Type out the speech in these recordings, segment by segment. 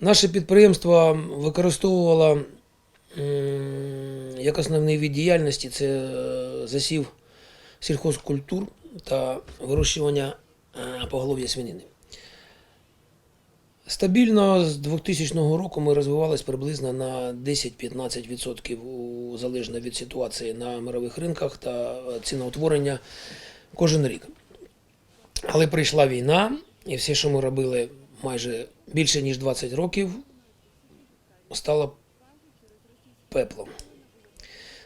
Наше підприємство використовувало як основний від діяльності це е, засів сільхозкультур та вирощування е, поголов'я свинини. Стабільно з 2000 року ми розвивалися приблизно на 10-15% залежно від ситуації на мирових ринках та е, ціноутворення кожен рік. Але прийшла війна, і все, що ми робили майже більше ніж 20 років, стало пеплом.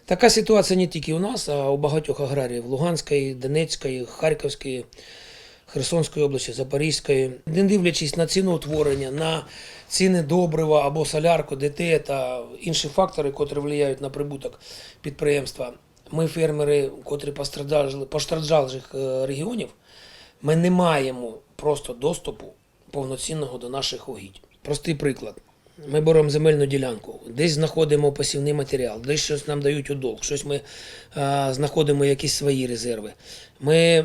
Така ситуація не тільки у нас, а у багатьох аграріїв Луганської, Донецької, Харківської, Херсонської області, Запорізької. Не дивлячись на ціноутворення, на ціни добрива або солярку, ДТ та інші фактори, котрі впливають на прибуток підприємства. Ми, фермери, котрі постраждали постраждалих е, регіонів, ми не маємо просто доступу повноцінного до наших угідь. Простий приклад. Ми беремо земельну ділянку, десь знаходимо посівний матеріал, десь щось нам дають у долг, щось ми е, знаходимо якісь свої резерви. Ми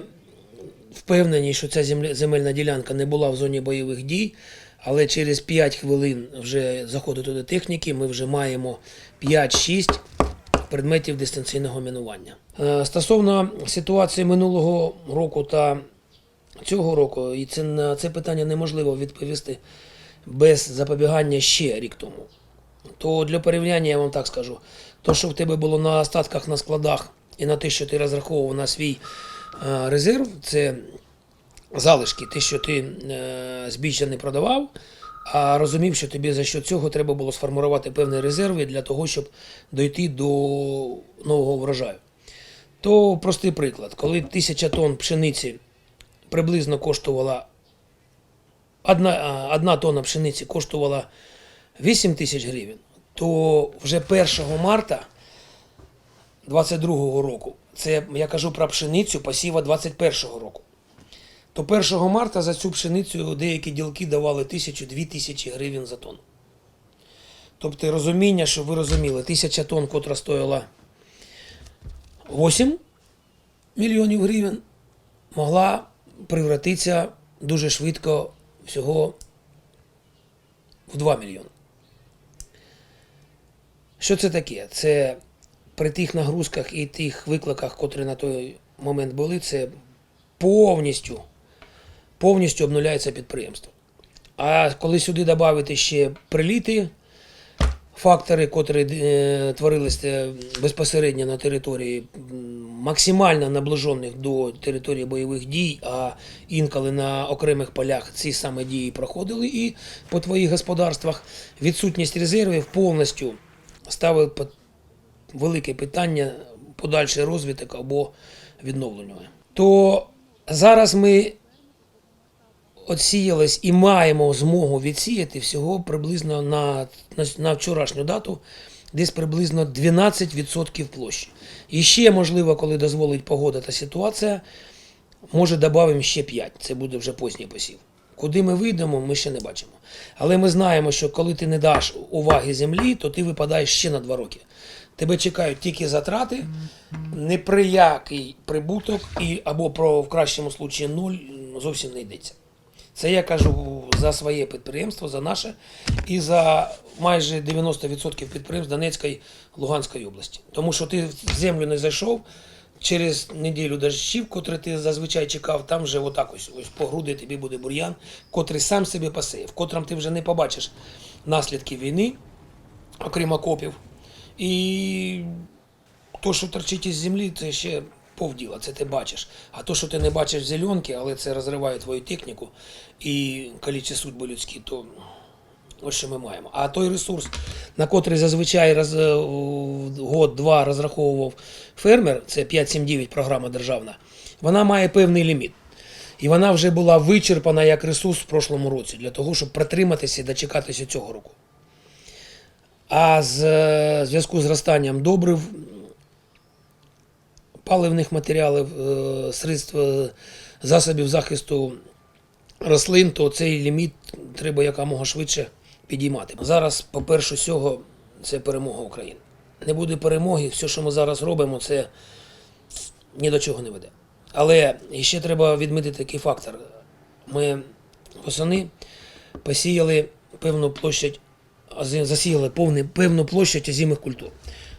впевнені, що ця земельна ділянка не була в зоні бойових дій, але через 5 хвилин вже заходу туди техніки, ми вже маємо 5-6 предметів дистанційного мінування. Е, Стосовно ситуації минулого року та цього року, і це на це питання неможливо відповісти без запобігання ще рік тому. То для порівняння я вам так скажу: то, що в тебе було на остатках на складах, і на те, що ти розраховував на свій е, резерв, це залишки, те, що ти е, збіжжя не продавав, а розумів, що тобі за що цього треба було сформувати певні резерви для того, щоб дойти до нового врожаю. То простий приклад, коли тисяча тонн пшениці приблизно коштувала одна, одна тонна пшениці коштувала 8 тисяч гривень, то вже 1 марта 22 року, це я кажу про пшеницю посіва 21 року. То 1 марта за цю пшеницю деякі ділки давали тисячу-дві тисячі гривень за тонну. Тобто розуміння, що ви розуміли, тисяча тонн, котра стоїла 8 мільйонів гривень, могла превратитися дуже швидко всього в 2 мільйони. Що це таке? Це при тих нагрузках і тих викликах, котрі на той момент були, це повністю, повністю обнуляється підприємство. А коли сюди додати ще приліти, фактори, котрі е, творилися безпосередньо на території максимально наближених до території бойових дій, а інколи на окремих полях ці саме дії проходили і по твоїх господарствах, відсутність резервів повністю ставить велике питання подальший розвиток або відновлення. То зараз ми отсіялись і маємо змогу відсіяти всього приблизно на, на, вчорашню дату десь приблизно 12% площі. І ще, можливо, коли дозволить погода та ситуація, може додамо ще 5. Це буде вже поздній посів. Куди ми вийдемо, ми ще не бачимо. Але ми знаємо, що коли ти не даш уваги землі, то ти випадаєш ще на 2 роки. Тебе чекають тільки затрати, неприякий прибуток і або про в кращому случаї нуль зовсім не йдеться. Це я кажу за своє підприємство, за наше і за майже 90% підприємств Донецької Луганської області. Тому що ти в землю не зайшов через неділю дощів, котрі ти зазвичай чекав, там вже отак ось, ось по груди тобі буде бур'ян, котрий сам себе пасеє, в котрому ти вже не побачиш наслідки війни, окрім окопів. І то, що торчить із землі, це ще повділа, це ти бачиш. А то, що ти не бачиш зеленки, але це розриває твою техніку і калічить судьби людські, то ось що ми маємо. А той ресурс, на котрий зазвичай роз, е, год-два розраховував фермер, це 579 програма державна, вона має певний ліміт. І вона вже була вичерпана як ресурс в прошлому році для того, щоб протриматися і дочекатися цього року. А з е, зв'язку з зростанням добрив, паливних матеріалів, е, средств е, засобів захисту рослин, то цей ліміт треба якомога швидше підіймати. Зараз, по-перше, всього, це перемога України. Не буде перемоги, все, що ми зараз робимо, це ні до чого не веде. Але ще треба відмітити такий фактор. Ми восени посіяли певну площадь, засіяли повне, певну площадь озимих культур.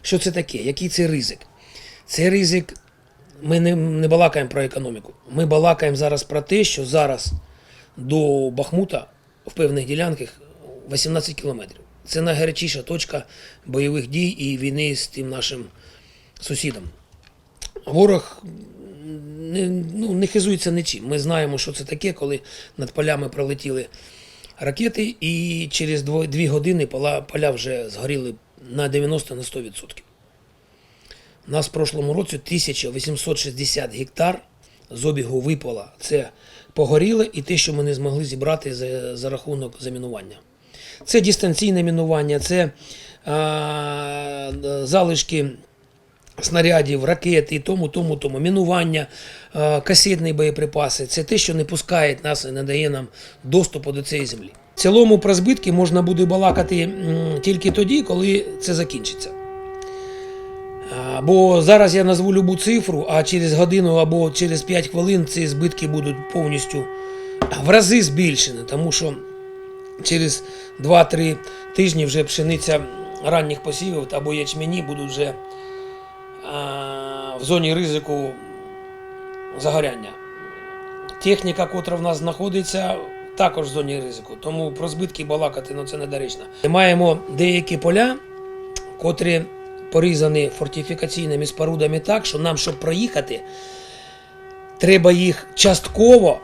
Що це таке? Який це ризик? Це ризик. Ми не, не балакаємо про економіку. Ми балакаємо зараз про те, що зараз до Бахмута в певних ділянках 18 кілометрів. Це найгарячіша точка бойових дій і війни з тим нашим сусідом. Ворог не, ну, не хизується нічим. Ми знаємо, що це таке, коли над полями пролетіли ракети, і через дві години поля, поля вже згоріли на 90 на 100%. Нас в прошлому році 1860 гектар з обігу випало. Це погоріле і те, що ми не змогли зібрати за, за рахунок замінування. Це дистанційне мінування, це а, залишки снарядів, ракет і тому, тому, тому. Мінування, е, касетні боєприпаси це те, що не пускає нас і не дає нам доступу до цієї землі. В цілому про збитки можна буде балакати тільки тоді, коли це закінчиться. Бо зараз я назву любу цифру, а через годину або через 5 хвилин ці збитки будуть повністю в рази збільшені, тому що через 2-3 тижні вже пшениця ранніх посівів або ячмені будуть вже в зоні ризику загоряння. Техніка, котра в нас знаходиться, також в зоні ризику. Тому про збитки балакати ну, це недоречно. Маємо деякі поля, котрі порізані фортифікаційними спорудами так, що нам, щоб проїхати, треба їх частково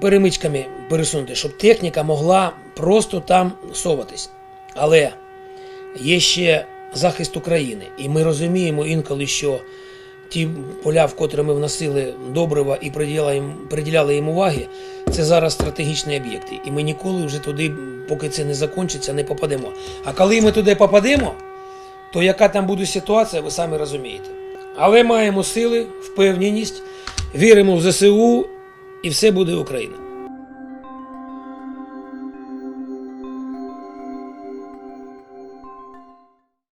перемичками пересунути, щоб техніка могла просто там соватись. Але є ще захист України, і ми розуміємо інколи, що ті поля, в котрі ми вносили добрива і приділяли їм, уваги, це зараз стратегічні об'єкти. І ми ніколи вже туди, поки це не закінчиться, не попадемо. А коли ми туди попадемо, то яка там буде ситуація, ви самі розумієте. Але маємо сили, впевненість, віримо в ЗСУ, і все буде Україна.